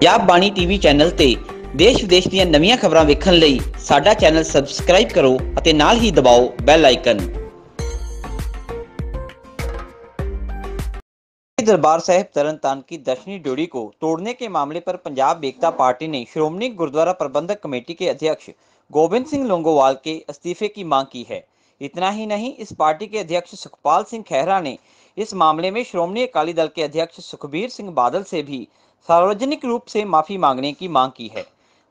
ਪੰਜਾਬ ਬਾਣੀ TV channel ਤੇ ਦੇਸ਼ ਵਿਦੇਸ਼ ਦੀਆਂ ਨਵੀਆਂ ਖਬਰਾਂ ਵੇਖਣ ਲਈ ਸਾਡਾ ਚੈਨਲ ਸਬਸਕ੍ਰਾਈਬ ਕਰੋ ਅਤੇ ਨਾਲ ਹੀ ਦਬਾਓ ਬੈਲ ਆਈਕਨ दरबार साहिब तरनतारन की दर्शनी ड्योढ़ी को तोड़ने के मामले पर पंजाब एकता पार्टी ने श्रोमणी गुरुद्वारा प्रबंधक कमेटी के अध्यक्ष गोविंद सिंह लोंगोवाल के इस्तीफे की मांग की है इतना ही नहीं इस पार्टी के अध्यक्ष सुखपाल सिंह खैहरा ने इस मामले में श्रोमणी अकाली दल के अध्यक्ष सुखबीर सिंह बादल से भी सार्वजनिक रूप से माफ़ी मांगने की मांग की है।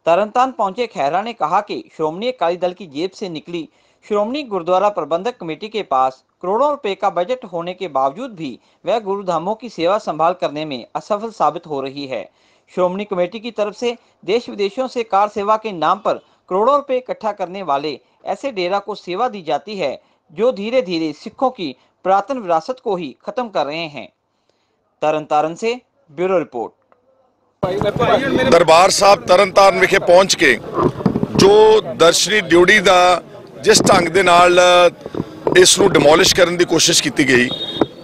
तरनतारन पहुँचे खैहरा ने कहा कि श्रोमणी अकाली दल की जेब से निकली श्रोमणी गुरुद्वारा प्रबंधक कमेटी के पास करोड़ों रुपए का बजट होने के बावजूद भी वह गुरुधामों की सेवा संभाल करने में असफल साबित हो रही है। श्रोमणी कमेटी की तरफ़ से देश विदेशों से कार सेवा के नाम पर करोड़ों रुपए इकट्ठा करने वाले ऐसे डेरा को सेवा दी जाती है जो धीरे धीरे सिखों की पुरातन विरासत को ही खत्म कर रहे हैं। तरन तारन से ब्यूरो रिपोर्ट। ਦਰਬਾਰ ਸਾਹਿਬ ਤਰਨਤਾਰਨ ਵਿਖੇ ਪਹੁੰਚ ਕੇ ਜੋ ਦਰਸ਼ਨੀ ਡਿਊਟੀ ਦਾ ਜਿਸ ਢੰਗ ਦੇ ਨਾਲ ਇਸ ਨੂੰ ਡਿਮੋਲਿਸ਼ ਕਰਨ ਦੀ ਕੋਸ਼ਿਸ਼ ਕੀਤੀ ਗਈ,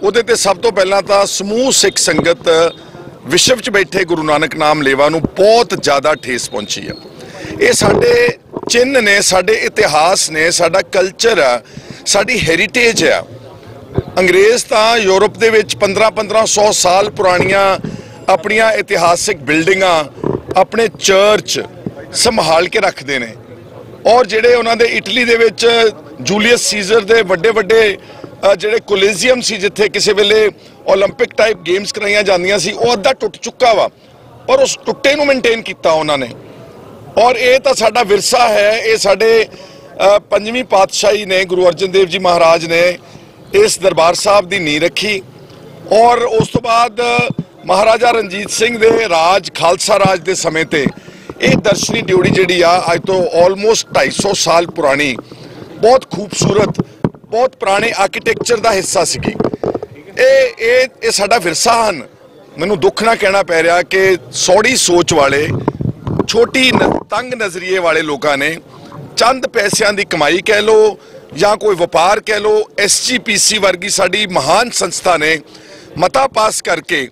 ਉਹਦੇ ਤੇ ਸਭ ਤੋਂ ਪਹਿਲਾਂ ਤਾਂ ਸਮੂਹ ਸਿੱਖ ਸੰਗਤ, ਵਿਸ਼ਵ 'ਚ ਬੈਠੇ ਗੁਰੂ ਨਾਨਕ ਨਾਮ ਲੇਵਾ ਨੂੰ ਬਹੁਤ ਜ਼ਿਆਦਾ ਠੇਸ ਪਹੁੰਚੀ ਆ। ਇਹ ਸਾਡੇ ਚਿੰਨ੍ਹ ਨੇ, ਸਾਡੇ ਇਤਿਹਾਸ ਨੇ, ਸਾਡਾ ਕਲਚਰ ਆ, ਸਾਡੀ ਹੈਰੀਟੇਜ ਆ। ਅੰਗਰੇਜ਼ ਤਾਂ ਯੂਰਪ ਦੇ ਵਿੱਚ 15 1500 ਸਾਲ ਪੁਰਾਣੀਆਂ ਆਪਣੀਆਂ ਇਤਿਹਾਸਿਕ ਬਿਲਡਿੰਗਾਂ ਆਪਣੇ ਚਰਚ ਸੰਭਾਲ ਕੇ ਰੱਖਦੇ ਨੇ ਔਰ ਜਿਹੜੇ ਉਹਨਾਂ ਦੇ ਇਟਲੀ ਦੇ ਵਿੱਚ ਜੂਲੀਅਸ ਸੀਜ਼ਰ ਦੇ ਵੱਡੇ ਵੱਡੇ ਅ, ਜਿਹੜੇ ਕੋਲੀਜ਼ੀਅਮ ਸੀ ਜਿੱਥੇ ਕਿਸੇ ਵੇਲੇ 올림픽 ਟਾਈਪ ਗੇਮਸ ਕਰਾਈਆਂ ਜਾਂਦੀਆਂ ਸੀ ਉਹ ਅੱਧਾ ਟੁੱਟ ਚੁੱਕਾ ਵਾ ਔਰ ਉਸ ਟੁੱਟੇ ਨੂੰ ਮੇਨਟੇਨ ਕੀਤਾ ਉਹਨਾਂ ਨੇ ਔਰ ਇਹ ਤਾਂ ਸਾਡਾ ਵਿਰਸਾ ਹੈ ਇਹ ਸਾਡੇ ਅ, ਪੰਜਵੀਂ ਪਾਤਸ਼ਾਹੀ ਨੇ ਗੁਰੂ ਅਰਜਨ ਦੇਵ ਜੀ ਮਹਾਰਾਜ ਨੇ ਇਸ ਦਰਬਾਰ ਸਾਹਿਬ ਦੀ ਨੀਂਹ ਰੱਖੀ ਔਰ ਉਸ ਤੋਂ ਬਾਅਦ ਮਹਾਰਾਜਾ ਰਣਜੀਤ ਸਿੰਘ ਦੇ ਰਾਜ, ਖਾਲਸਾ ਰਾਜ ਦੇ ਸਮੇਂ ਤੇ ਇਹ ਦਰਸ਼ਨੀ ਡਿਊਟੀ ਜਿਹੜੀ ਆ, ਅੱਜ ਤੋਂ ਆਲਮੋਸਟ 250 ਸਾਲ ਪੁਰਾਣੀ, ਬਹੁਤ ਖੂਬਸੂਰਤ, ਬਹੁਤ ਪੁਰਾਣੇ ਆਰਕੀਟੈਕਚਰ ਦਾ ਹਿੱਸਾ ਸੀਗੀ। ਇਹ ਇਹ ਇਹ ਸਾਡਾ ਵਿਰਸਾ ਹਨ। ਮੈਨੂੰ ਦੁੱਖ ਨਾ ਕਹਿਣਾ ਪੈ ਰਿਹਾ ਕਿ ਸੌੜੀ ਸੋਚ ਵਾਲੇ, ਛੋਟੀ ਨ- ਤੰਗ ਨਜ਼ਰੀਏ ਵਾਲੇ ਲੋਕਾਂ ਨੇ ਚੰਦ ਪੈਸਿਆਂ ਦੀ ਕਮਾਈ ਕਹਿ ਲੋ ਜਾਂ ਕੋਈ ਵਪਾਰ ਕਹਿ ਲੋ ਐਸਜੀਪੀਸੀ ਵਰਗੀ ਸਾਡੀ ਮਹਾਨ ਸੰਸਥਾ ਨੇ ਮਤਾ ਪਾਸ ਕਰਕੇ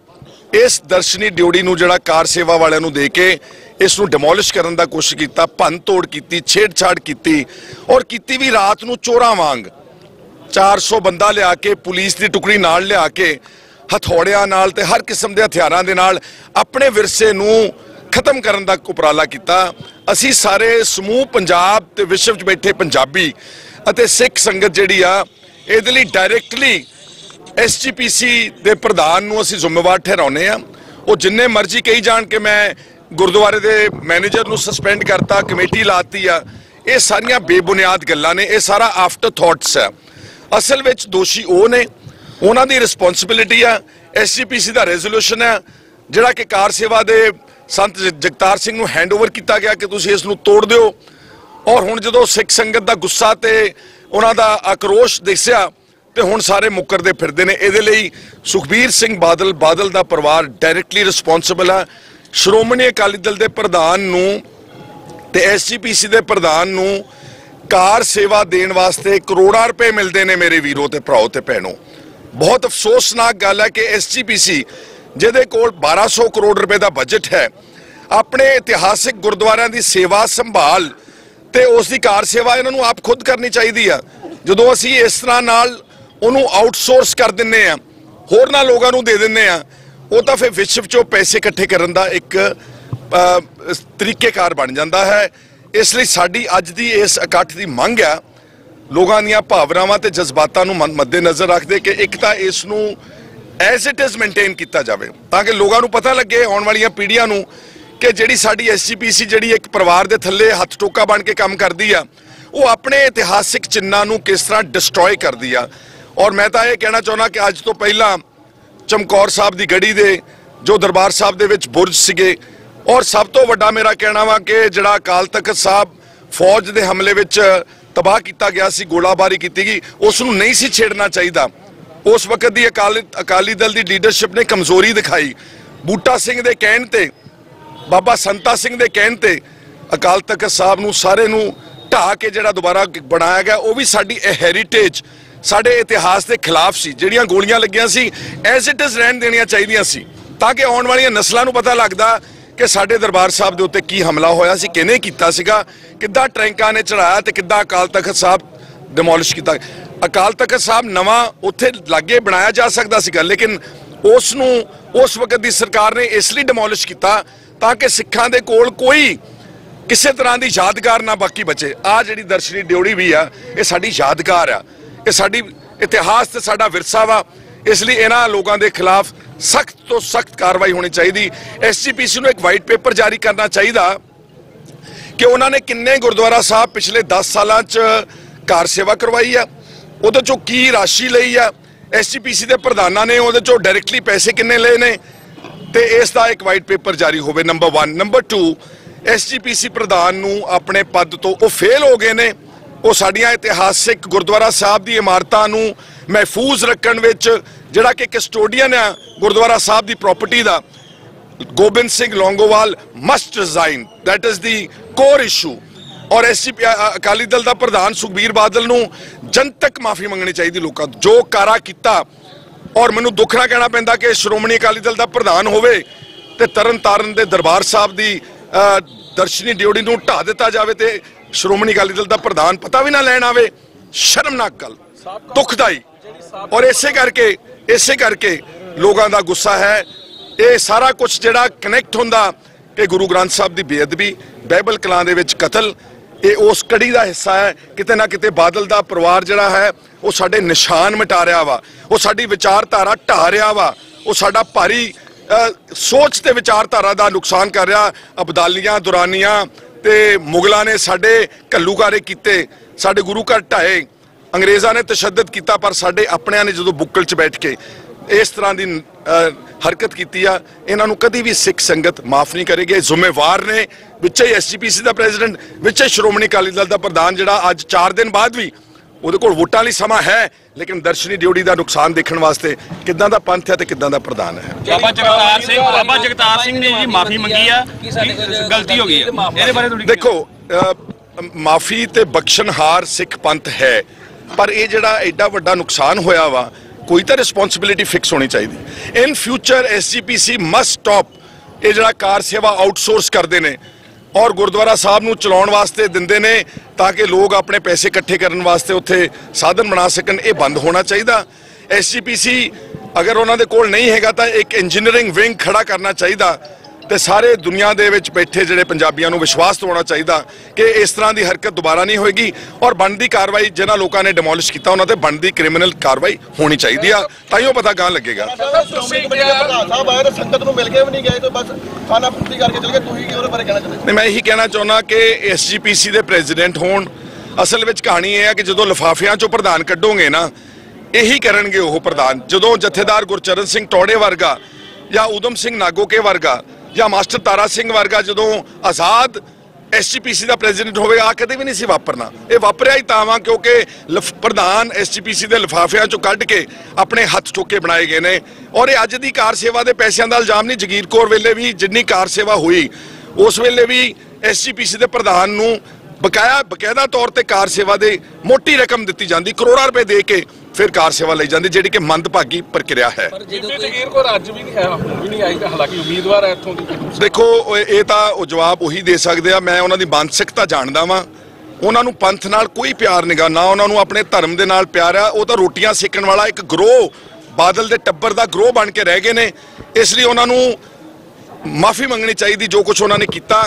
ਇਸ ਦਰਸ਼ਨੀ ਡਿਊਟੀ ਨੂੰ ਜਿਹੜਾ ਕਾਰ ਸੇਵਾ ਵਾਲਿਆਂ ਨੂੰ ਦੇ ਕੇ ਇਸ ਨੂੰ ਡਿਮੋਲਿਸ਼ ਕਰਨ ਦਾ ਕੋਸ਼ਿਸ਼ ਕੀਤਾ, ਭੰਨ ਤੋੜ ਕੀਤੀ, ਛੇੜਛਾੜ ਕੀਤੀ ਔਰ ਕੀਤੀ ਵੀ ਰਾਤ ਨੂੰ ਚੋਰਾਂ ਵਾਂਗ। 400 ਬੰਦਾ ਲਿਆ ਕੇ, ਪੁਲਿਸ ਦੀ ਟੁਕੜੀ ਨਾਲ ਲਿਆ ਕੇ, ਹਥੌੜਿਆਂ ਨਾਲ ਤੇ ਹਰ ਕਿਸਮ ਦੇ ਹਥਿਆਰਾਂ ਦੇ ਨਾਲ ਆਪਣੇ ਵਿਰਸੇ ਨੂੰ ਖਤਮ ਕਰਨ ਦਾ ਉਪਰਾਲਾ ਕੀਤਾ। ਅਸੀਂ ਸਾਰੇ ਸਮੂਹ ਪੰਜਾਬ ਤੇ ਵਿਸ਼ਵ 'ਚ ਬੈਠੇ ਪੰਜਾਬੀ ਅਤੇ ਸਿੱਖ ਸੰਗਤ ਜਿਹੜੀ ਆ, ਇਹਦੇ ਲਈ ਡਾਇਰੈਕਟਲੀ ਐਸਜੀਪੀਸੀ ਦੇ ਪ੍ਰਧਾਨ ਨੂੰ ਅਸੀਂ ਜ਼ਿੰਮੇਵਾਰ ਠਹਿਰਾਉਨੇ ਆ ਉਹ ਜਿੰਨੇ ਮਰਜ਼ੀ ਕਹੀ ਜਾਣ ਕਿ ਮੈਂ ਗੁਰਦੁਆਰੇ ਦੇ ਮੈਨੇਜਰ ਨੂੰ ਸਸਪੈਂਡ ਕਰਤਾ, ਕਮੇਟੀ ਲਾਤੀ ਆ। ਇਹ ਸਾਰੀਆਂ ਬੇਬੁਨਿਆਦ ਗੱਲਾਂ ਨੇ, ਇਹ ਸਾਰਾ ਆਫਟਰ ਥਾਟਸ ਹੈ। ਅਸਲ ਵਿੱਚ ਦੋਸ਼ੀ ਉਹ ਨੇ, ਉਹਨਾਂ ਦੀ ਰਿਸਪੌਂਸਿਬਿਲਿਟੀ ਆ, ਐਸਜੀਪੀਸੀ ਦਾ ਰੈਜ਼ੋਲੂਸ਼ਨ ਹੈ ਜਿਹੜਾ ਕਿ ਕਾਰ ਸੇਵਾ ਦੇ ਸੰਤ ਜ- ਜਗਤਾਰ ਸਿੰਘ ਨੂੰ ਹੈਂਡਓਵਰ ਕੀਤਾ ਗਿਆ ਕਿ ਤੁਸੀਂ ਇਸ ਨੂੰ ਤੋੜ ਦਿਓ। ਔਰ ਹੁਣ ਜਦੋਂ ਸਿੱਖ ਸੰਗਤ ਦਾ ਗੁੱਸਾ ਤੇ ਉਹਨਾਂ ਦਾ ਆਕਰੋਸ਼ ਦਿਸਿਆ ਤੇ ਹੁਣ ਸਾਰੇ ਮੁੱਕਰਦੇ ਫਿਰਦੇ ਨੇ। ਇਹਦੇ ਲਈ ਸੁਖਬੀਰ ਸਿੰਘ ਬਾਦਲ ਬਾਦਲ ਦਾ ਪਰਿਵਾਰ ਡਾਇਰੈਕਟਲੀ ਰਿਸਪੌਂਸਿਬਲ ਆ। ਸ਼੍ਰੋਮਣੀ ਅਕਾਲੀ ਦਲ ਦੇ ਪ੍ਰਧਾਨ ਨੂੰ ਤੇ ਐਸਜੀਪੀਸੀ ਦੇ ਪ੍ਰਧਾਨ ਨੂੰ ਕਾਰ ਸੇਵਾ ਦੇਣ ਵਾਸਤੇ ਕਰੋੜਾਂ ਰੁਪਏ ਮਿਲਦੇ ਨੇ ਮੇਰੇ ਵੀਰੋ ਤੇ ਭਰਾਓ ਤੇ ਭੈਣੋ। ਬਹੁਤ ਅਫਸੋਸਨਾਕ ਗੱਲ ਹੈ ਕਿ ਐਸਜੀਪੀਸੀ ਜਿਹਦੇ ਕੋਲ 1200 ਕਰੋੜ ਰੁਪਏ ਦਾ ਬਜਟ ਹੈ, ਆਪਣੇ ਇਤਿਹਾਸਿਕ ਗੁਰਦੁਆਰਿਆਂ ਦੀ ਸੇਵਾ ਸੰਭਾਲ ਤੇ ਉਸ ਦੀ ਕਾਰ ਸੇਵਾ ਇਹਨਾਂ ਨੂੰ ਆਪ ਖੁਦ ਕਰਨੀ ਚਾਹੀਦੀ ਆ। ਜਦੋਂ ਅਸੀਂ ਇਸ ਤਰ੍ਹਾਂ ਨਾਲ ਉਹਨੂੰ ਆਊਟਸੋਰਸ ਕਰ ਦਿੰਨੇ ਆ। ਹੋਰਨਾਂ ਲੋਕਾਂ ਨੂੰ ਦੇ ਦਿੰਨੇ ਆ। ਉਹ ਤਾਂ ਫਿਰ ਵਿਸ਼ਵ ਚੋਂ ਪੈਸੇ ਇਕੱਠੇ ਕਰਨ ਦਾ ਇੱਕ ਤਰੀਕੇਕਾਰ ਬਣ ਜਾਂਦਾ ਹੈ। ਇਸ ਲਈ ਸਾਡੀ ਅੱਜ ਦੀ ਇਸ ਇਕੱਠ ਦੀ ਮੰਗ ਆ, ਲੋਕਾਂ ਦੀਆਂ ਭਾਵਨਾਵਾਂ ਤੇ ਜਜ਼ਬਾਤਾਂ ਨੂੰ ਮੱਦ- ਮੱਦੇਨਜ਼ਰ ਰੱਖਦੇ ਕਿ ਇੱਕ ਤਾਂ ਇਸ ਨੂੰ ਐਜ਼ ਇਟ ਇਜ਼ ਮੇਨਟੇਨ ਕੀਤਾ ਜਾਵੇ। ਤਾਂ ਕਿ ਲੋਕਾਂ ਨੂੰ ਪਤਾ ਲੱਗੇ ਆਉਣ ਵਾਲੀਆਂ ਪੀੜ੍ਹੀਆਂ ਨੂੰ ਕਿ ਜਿਹੜੀ ਸਾਡੀ ਐਸਜੀਪੀਸੀ ਜਿਹੜੀ ਇੱਕ ਪਰਿਵਾਰ ਦੇ ਥੱਲੇ ਹੱਥ ਟੋਕਾ ਬਣ ਕੇ ਕੰਮ ਕਰਦੀ ਆ, ਉਹ ਆਪਣੇ ਇਤਿਹਾਸਿਕ ਚਿੰਨਾਂ ਨੂੰ ਕਿਸ ਤਰ੍ਹਾਂ ਡਿਸਟਰੋਏ ਕਰਦੀ ਆ। ਔਰ ਮੈਂ ਤਾਂ ਇਹ ਕਹਿਣਾ ਚਾਹੁੰਦਾ ਕਿ ਅੱਜ ਤੋਂ ਪਹਿਲਾਂ ਚਮਕੌਰ ਸਾਹਿਬ ਦੀ ਗੜੀ ਦੇ, ਜੋ ਦਰਬਾਰ ਸਾਹਿਬ ਦੇ ਵਿੱਚ ਬੁਰਜ ਸੀਗੇ, ਔਰ ਸਭ ਤੋਂ ਵੱਡਾ ਮੇਰਾ ਕਹਿਣਾ ਵਾ ਕਿ ਜਿਹੜਾ ਅਕਾਲ ਤਖਤ ਸਾਹਿਬ ਫੌਜ ਦੇ ਹਮਲੇ ਵਿੱਚ ਤਬਾਹ ਕੀਤਾ ਗਿਆ ਸੀ, ਗੋਲਾਬਾਰੀ ਕੀਤੀ ਗਈ ਉਸ ਨੂੰ ਨਹੀਂ ਸੀ ਛੇੜਨਾ ਚਾਹੀਦਾ। ਉਸ ਵਕਤ ਦੀ ਅਕਾਲੀ ਅਕਾਲੀ ਦਲ ਦੀ ਲੀਡਰਸ਼ਿਪ ਨੇ ਕਮਜ਼ੋਰੀ ਦਿਖਾਈ। ਬੂਟਾ ਸਿੰਘ ਦੇ ਕਹਿਣ ਤੇ, ਬਾਬਾ ਸੰਤਾ ਸਿੰਘ ਦੇ ਕਹਿਣ ਤੇ ਅਕਾਲ ਤਖਤ ਸਾਹਿਬ ਨੂੰ ਸਾਰੇ ਨੂੰ ਢਾਹ ਕੇ ਜਿਹੜਾ ਦੁਬਾਰਾ ਬਣਾਇਆ ਗਿਆ, ਉਹ ਵੀ ਸਾਡੀ ਹੈਰੀਟੇਜ ਸਾਡੇ ਇਤਿਹਾਸ ਦੇ ਖਿਲਾਫ ਸੀ, ਜਿਹੜੀਆਂ ਗੋਲੀਆਂ ਲੱਗੀਆਂ ਸੀ ਐਜ਼ ਇਟ ਇਜ਼ ਰਹਿਣ ਦੇਣੀਆਂ ਚਾਹੀਦੀਆਂ ਸੀ, ਤਾਂ ਕਿ ਆਉਣ ਵਾਲੀਆਂ ਨਸਲਾਂ ਨੂੰ ਪਤਾ ਲੱਗਦਾ ਕਿ ਸਾਡੇ ਦਰਬਾਰ ਸਾਹਿਬ ਦੇ ਉੱਤੇ ਕੀ ਹਮਲਾ ਹੋਇਆ ਸੀ, ਕਿਹਨੇ ਕੀਤਾ ਸੀਗਾ, ਕਿੱਦਾਂ ਟਰੈਂਕਾਂ ਨੇ ਚੜਾਇਆ ਤੇ ਕਿੱਦਾਂ ਅਕਾਲ ਤਖਤ ਸਾਹਿਬ ਡਿਮੋਲਿਸ਼ ਕੀਤਾ। ਅਕਾਲ ਤਖਤ ਸਾਹਿਬ ਨਵਾਂ ਉੱਥੇ ਲਾਗੇ ਬਣਾਇਆ ਜਾ ਸਕਦਾ ਸੀਗਾ, ਲੇਕਿਨ ਉਸ ਨੂੰ, ਉਸ ਵਕਤ ਦੀ ਸਰਕਾਰ ਨੇ ਇਸ ਲਈ ਡਿਮੋਲਿਸ਼ ਕੀਤਾ ਤਾਂ ਕਿ ਸਿੱਖਾਂ ਦੇ ਕੋਲ ਕੋਈ ਕਿਸੇ ਤਰ੍ਹਾਂ ਦੀ ਯਾਦਗਾਰ ਨਾ ਬਾਕੀ ਬਚੇ। ਆ ਜਿਹੜੀ ਦਰਸ਼ਨੀ ਡਿਉੜੀ ਵੀ ਆ, ਇਹ ਸਾਡੀ ਯਾਦਗਾਰ ਆ। ਇਹ ਸਾਡੀ ਇਤਿਹਾਸ ਤੇ ਸਾਡਾ ਵਿਰਸਾ ਵਾ, ਇਸ ਲਈ ਇਹਨਾਂ ਲੋਕਾਂ ਦੇ ਖਿਲਾਫ ਸਖਤ ਤੋਂ ਸਖਤ ਕਾਰਵਾਈ ਹੋਣੀ ਚਾਹੀਦੀ। ਐਸਜੀਪੀਸੀ ਨੂੰ ਇੱਕ ਵਾਈਟ ਪੇਪਰ ਜਾਰੀ ਕਰਨਾ ਚਾਹੀਦਾ ਕਿ ਉਹਨਾਂ ਨੇ ਕਿੰਨੇ ਗੁਰਦੁਆਰਾ ਸਾਹਿਬ ਪਿਛਲੇ 10 ਸਾਲਾਂ 'ਚ ਕਾਰ ਸੇਵਾ ਕਰਵਾਈ ਆ, ਉਹਦੇ ਚੋਂ ਕੀ ਰਾਸ਼ੀ ਲਈ ਆ ਐਸਜੀਪੀਸੀ ਦੇ ਪ੍ਰਧਾਨਾਂ ਨੇ ਉਹਦੇ ਚੋਂ ਡਾਇਰੈਕਟਲੀ ਪੈਸੇ ਕਿੰਨੇ ਲਏ ਨੇ, ਤੇ ਇਸ ਦਾ ਇੱਕ ਵਾਈਟ ਪੇਪਰ ਜਾਰੀ ਹੋਵੇ ਨੰਬਰ 1 ਨੰਬਰ 2 ਐਸਜੀਪੀਸੀ ਪ੍ਰਧਾਨ ਨੂੰ ਆਪਣੇ ਪਦ ਤੋਂ ਉਹ ਫੇਲ ਹੋ ਗਏ ਨੇ ਉਹ ਸਾਡੀਆਂ ਇਤਿਹਾਸਿਕ ਗੁਰਦੁਆਰਾ ਸਾਹਿਬ ਦੀ ਇਮਾਰਤਾਂ ਨੂੰ ਮਹਿਫੂਜ਼ ਰੱਖਣ ਵਿੱਚ ਜਿਹੜਾ ਕਿ ਕਸਟੋਡੀਅਨ ਆ ਗੁਰਦੁਆਰਾ ਸਾਹਿਬ ਦੀ property the, Gobind Singh Longowal must resign that is the core issue ਔਰ ਐਸਜੀਪੀ ਅਕਾਲੀ ਦਲ ਦਾ ਪ੍ਰਧਾਨ ਸੁਖਬੀਰ ਬਾਦਲ ਨੂੰ ਜਨਤਕ ਮਾਫੀ ਮੰਗਣੀ ਚਾਹੀਦੀ ਲੋਕਾਂ ਤੋਂ। ਜੋ ਕਾਰਾ ਕੀਤਾ, ਔਰ ਮੈਨੂੰ ਦੁੱਖ ਨਾਲ ਕਹਿਣਾ ਪੈਂਦਾ ਕਿ ਸ਼੍ਰੋਮਣੀ ਅਕਾਲੀ ਦਲ ਦਾ ਪ੍ਰਧਾਨ ਹੋਵੇ ਤੇ ਤਰਨ ਤਾਰਨ ਦੇ ਦਰਬਾਰ ਸਾਹਿਬ ਦੀ ਦਰਸ਼ਨੀ ਡਿਊਟੀ ਨੂੰ ਢਾ ਦਿੱਤਾ ਜਾਵੇ ਤੇ ਸ਼੍ਰੋਮਣੀ ਅਕਾਲੀ ਦਲ ਦਾ ਪ੍ਰਧਾਨ ਪਤਾ ਵੀ ਨਾ ਲੈਣ ਆਵੇ, ਸ਼ਰਮਨਾਕ ਗੱਲ, ਦੁਖਦਾਈ। ਔਰ ਇਸੇ ਕਰਕੇ ਇਸੇ ਕਰਕੇ ਲੋਕਾਂ ਦਾ ਗੁੱਸਾ ਹੈ। ਇਹ ਸਾਰਾ ਕੁਝ ਜਿਹੜਾ ਕਨੈਕਟ ਹੁੰਦਾ ਕਿ ਗੁਰੂ ਗ੍ਰੰਥ ਸਾਹਿਬ ਦੀ ਬੇਅਦਬੀ, ਬਾਈਬਲ ਕਲਾਂ ਦੇ ਵਿੱਚ ਕਤਲ, ਇਹ ਉਸ ਕੜੀ ਦਾ ਹਿੱਸਾ ਹੈ। ਕਿਤੇ ਨਾ ਕਿਤੇ ਬਾਦਲ ਦਾ ਪਰਿਵਾਰ ਜਿਹੜਾ ਹੈ, ਉਹ ਸਾਡੇ ਨਿਸ਼ਾਨ ਮਿਟਾ ਰਿਹਾ ਵਾ। ਉਹ ਸਾਡੀ ਵਿਚਾਰਧਾਰਾ ਢਾ ਰਿਹਾ ਵਾ। ਉਹ ਸਾਡਾ ਭਾਰੀ ਸੋਚ ਤੇ ਵਿਚਾਰਧਾਰਾ ਦਾ ਨੁਕਸਾਨ ਕਰ ਰਿਹਾ। ਅਬਦਾਲੀਆਂ, ਦੁਰਾਨੀਆਂ ਤੇ ਮੁਗਲਾਂ ਨੇ ਸਾਡੇ ਘੱਲੂਕਾਰੇ ਕੀਤੇ, ਸਾਡੇ ਗੁਰੂ ਘਰ ਢਾਏ, ਅੰਗਰੇਜ਼ਾਂ ਨੇ ਤਸ਼ੱਦਦ ਕੀਤਾ, ਪਰ ਸਾਡੇ ਆਪਣਿਆਂ ਨੇ ਜਦੋਂ ਬੁੱਕਲ 'ਚ ਬੈਠ ਕੇ ਇਸ ਤਰ੍ਹਾਂ ਦੀ ਹਰਕਤ ਕੀਤੀ ਆ, ਇਹਨਾਂ ਨੂੰ ਕਦੀ ਵੀ ਸਿੱਖ ਸੰਗਤ ਮਾਫ ਨਹੀਂ ਕਰੇਗੀ। ਜ਼ਿੰਮੇਵਾਰ ਨੇ, ਵਿੱਚੇ ਐਸਜੀਪੀਸੀ ਦਾ ਪ੍ਰੈਜ਼ੀਡੈਂਟ, ਵਿੱਚੇ ਸ਼੍ਰੋਮਣੀ ਅਕਾਲੀ ਦਲ ਦਾ ਪ੍ਰਧਾਨ, ਜਿਹੜਾ ਅੱਜ 4 ਦਿਨ ਬਾਅਦ ਵੀ ਉਹਦੇ ਕੋਲ ਵੋਟਾਂ ਲਈ ਸਮਾਂ ਹੈ ਲੇਕਿਨ ਦਰਸ਼ਨੀ ਡਿਊਟੀ ਦਾ ਨੁਕਸਾਨ ਦੇਖਣ ਵਾਸਤੇ ਕਿੱਦਾਂ ਦਾ ਪੰਥ ਹੈ ਤੇ ਕਿੱਦਾਂ ਦਾ ਪ੍ਰਧਾਨ ਹੈ? ਬਾਬਾ ਜਗਤਾਰ ਸਿੰਘ ਬਾਬਾ ਜਗਤਾਰ ਸਿੰਘ ਨੇ ਜੀ ਮਾਫੀ ਮੰਗੀ ਆ ਕਿ ਗਲਤੀ ਹੋ ਗਈ ਆ? ਇਹਦੇ ਬਾਰੇ ਥੋੜੀ ਦੇਖੋ ਮਾਫੀ ਤੇ ਬਖਸ਼ਣਹਾਰ ਸਿੱਖ ਪੰਥ ਹੈ ਪਰ ਇਹ ਜਿਹੜਾ ਐਡਾ ਵੱਡਾ ਨੁਕਸਾਨ ਹੋਇਆ ਵਾ ਕੋਈ ਤਾਂ ਰਿਸਪੌਂਸਿਬਿਲਿਟੀ ਫਿਕਸ ਹੋਣੀ ਚਾਹੀਦੀ। In future SGPC must stop ਇਹ ਜਿਹੜਾ ਕਾਰ ਸੇਵਾ ਆਊਟਸੋਰਸ ਕਰਦੇ ਨੇ ਔਰ ਗੁਰਦੁਆਰਾ ਸਾਹਿਬ ਨੂੰ ਚਲਾਉਣ ਵਾਸਤੇ ਦਿੰਦੇ ਨੇ ਤਾਂ ਕਿ ਲੋਕ ਆਪਣੇ ਪੈਸੇ ਇਕੱਠੇ ਕਰਨ ਵਾਸਤੇ ਉੱਥੇ ਸਾਧਨ ਬਣਾ ਸਕਣ, ਇਹ ਬੰਦ ਹੋਣਾ ਚਾਹੀਦਾ। ਐਸਜੀਪੀਸੀ ਅਗਰ ਉਹਨਾਂ ਦੇ ਕੋਲ ਨਹੀਂ ਹੈਗਾ ਤਾਂ ਇੱਕ ਇੰਜੀਨੀਅਰਿੰਗ ਵਿੰਗ ਖੜਾ ਕਰਨਾ ਚਾਹੀਦਾ। ਤੇ ਸਾਰੇ ਦੁਨੀਆ ਦੇ ਵਿੱਚ ਬੈਠੇ ਜਿਹੜੇ ਪੰਜਾਬੀਆਂ ਨੂੰ ਵਿਸ਼ਵਾਸ ਦਿਵਾਉਣਾ ਚਾਹੀਦਾ ਕਿ ਇਸ ਤਰ੍ਹਾਂ ਦੀ ਹਰਕਤ ਦੁਬਾਰਾ ਨਹੀਂ ਹੋਏਗੀ ਔਰ ਬਣਦੀ ਕਾਰਵਾਈ ਜਿਨ੍ਹਾਂ ਲੋਕਾਂ ਨੇ ਡਿਮੋਲਿਸ਼ ਕੀਤਾ ਉਹਨਾਂ ਤੇ ਬਣਦੀ ਕ੍ਰਿਮੀਨਲ ਕਾਰਵਾਈ ਹੋਣੀ ਚਾਹੀਦੀ ਆ। ਤਾਂ ਹੀ ਉਹ ਪਤਾ ਗਾਂ ਲੱਗੇਗਾ ਨਹੀਂ ਮੈਂ ਇਹੀ ਕਹਿਣਾ ਚਾਹੁੰਦਾ ਕਿ ਐਸਜੀਪੀਸੀ ਦੇ ਪ੍ਰੈਜ਼ੀਡੈਂਟ ਹੋਣ। ਅਸਲ ਵਿੱਚ ਕਹਾਣੀ ਇਹ ਹੈ ਕਿ ਜਦੋਂ ਲਿਫਾਫਿਆਂ ਚੋਂ ਪ੍ਰਧਾਨ ਕੱਢੋਗੇ ਨਾ ਇਹੀ ਕਰਨਗੇ ਉਹ ਪ੍ਰਧਾਨ। ਜਦੋਂ ਜਥੇਦਾਰ ਗੁਰਚਰਨ ਸਿੰਘ ਟੌੜੇ ਵਰਗਾ ਜਾਂ ਉਦਮ ਸਿੰਘ ਨਾਗੋਕੇ ਵਰਗਾ ਜਾਂ ਮਾਸਟਰ ਤਾਰਾ ਸਿੰਘ ਵਰਗਾ ਜਦੋਂ ਆਜ਼ਾਦ ਐਸਜੀਪੀਸੀ ਦਾ ਪ੍ਰੈਜ਼ੀਡੈਂਟ ਹੋਵੇਗਾ ਆ ਕਦੇ ਵੀ ਨਹੀਂ ਸੀ ਵਾਪਰਨਾ। ਇਹ ਵਾਪਰਿਆ ਹੀ ਤਾਂ ਵਾ ਕਿਉਂਕਿ ਲਿਫ- ਪ੍ਰਧਾਨ ਐਸਜੀਪੀਸੀ ਦੇ ਲਿਫਾਫਿਆਂ ਚੋਂ ਕੱਢ ਕੇ ਆਪਣੇ ਹੱਥ ਠੋਕੇ ਬਣਾਏ ਗਏ ਨੇ। ਔਰ ਇਹ ਅੱਜ ਦੀ ਕਾਰ ਸੇਵਾ ਦੇ ਪੈਸਿਆਂ ਦਾ ਇਲਜ਼ਾਮ ਨਹੀਂ, ਜਗੀਰ ਕੌਰ ਵੇਲੇ ਵੀ ਜਿੰਨੀ ਕਾਰ ਸੇਵਾ ਹੋਈ, ਉਸ ਵੇਲੇ ਵੀ ਐਸਜੀਪੀਸੀ ਦੇ ਪ੍ਰਧਾਨ ਨੂੰ ਬਕਾਇਆ, ਬਕਾਇਦਾ ਤੌਰ ਤੇ ਕਾਰ ਸੇਵਾ ਦੇ ਮੋਟੀ ਰਕਮ ਦਿੱਤੀ ਜਾਂਦੀ, ਕਰੋੜਾਂ ਰੁਪਏ ਦੇ ਕੇ ਫਿਰ ਕਾਰ ਸੇਵਾ ਲਈ ਜਾਂਦੀ ਜਿਹੜੀ ਕਿ ਮੰਦਭਾਗੀ ਪ੍ਰਕਿਰਿਆ ਹੈ। ਬੀਬੀ ਜਗੀਰ ਕੋ ਅੱਜ ਵੀ ਨਹੀਂ ਹੈ ਹੁਣ ਵੀ ਨਹੀਂ ਆਈ ਤਾਂ ਹਾਲਾਂਕਿ ਉਮੀਦਵਾਰ ਹੈ ਇੱਥੋਂ ਦੀ। ਦੇਖੋ ਇਹ ਤਾਂ ਉਹ ਜਵਾਬ ਉਹੀ ਦੇ ਸਕਦੇ ਆ ਮੈਂ ਉਹਨਾਂ ਦੀ ਮਾਨਸਿਕਤਾ ਜਾਣਦਾ ਵਾਂ। ਉਹਨਾਂ ਨੂੰ ਪੰਥ ਨਾਲ ਕੋਈ ਪਿਆਰ ਨਹੀਂਗਾ ਨਾ ਉਹਨਾਂ ਨੂੰ ਆਪਣੇ ਧਰਮ ਦੇ ਨਾਲ ਪਿਆਰ ਆ। ਉਹ ਤਾਂ ਰੋਟੀਆਂ ਸੇਕਣ ਵਾਲਾ ਇੱਕ ਗਰੋਹ ਬਾਦਲ ਦੇ ਟੱਬਰ ਦਾ ਗਰੋਹ ਬਣ ਕੇ ਰਹਿ ਗਏ ਨੇ। ਇਸ ਲਈ ਉਹਨਾਂ ਨੂੰ ਮਾਫੀ ਮੰਗਣੀ ਚਾਹੀਦੀ ਜੋ ਕੁਝ ਉਹਨਾਂ ਨੇ ਕੀਤਾ।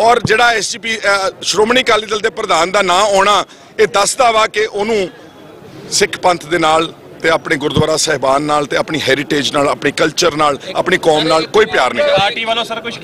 ਔਰ ਜਿਹੜਾ ਐਸਜੀਪੀ ਸ਼੍ਰੋਮਣੀ ਅਕਾਲੀ ਦਲ ਦੇ ਪ੍ਰਧਾਨ ਦਾ ਨਾਂ ਆਉਣਾ ਇਹ ਦੱਸਦਾ ਵਾ ਕਿ ਉਹਨੂੰ ਸਿੱਖ ਪੰਥ ਦੇ ਨਾਲ ਤੇ ਆਪਣੇ ਗੁਰਦੁਆਰਾ ਸਹਿਬਾਨ ਨਾਲ ਤੇ ਆਪਣੀ ਹੈਰੀਟੇਜ ਨਾਲ, ਆਪਣੀ ਕਲਚਰ ਨਾਲ, ਆਪਣੀ ਕੌਮ ਨਾਲ ਕੋਈ ਪਿਆਰ ਨਹੀਂ ਪਾਰਟੀ ਵੱਲੋਂ ਸਰ ਕੁਝ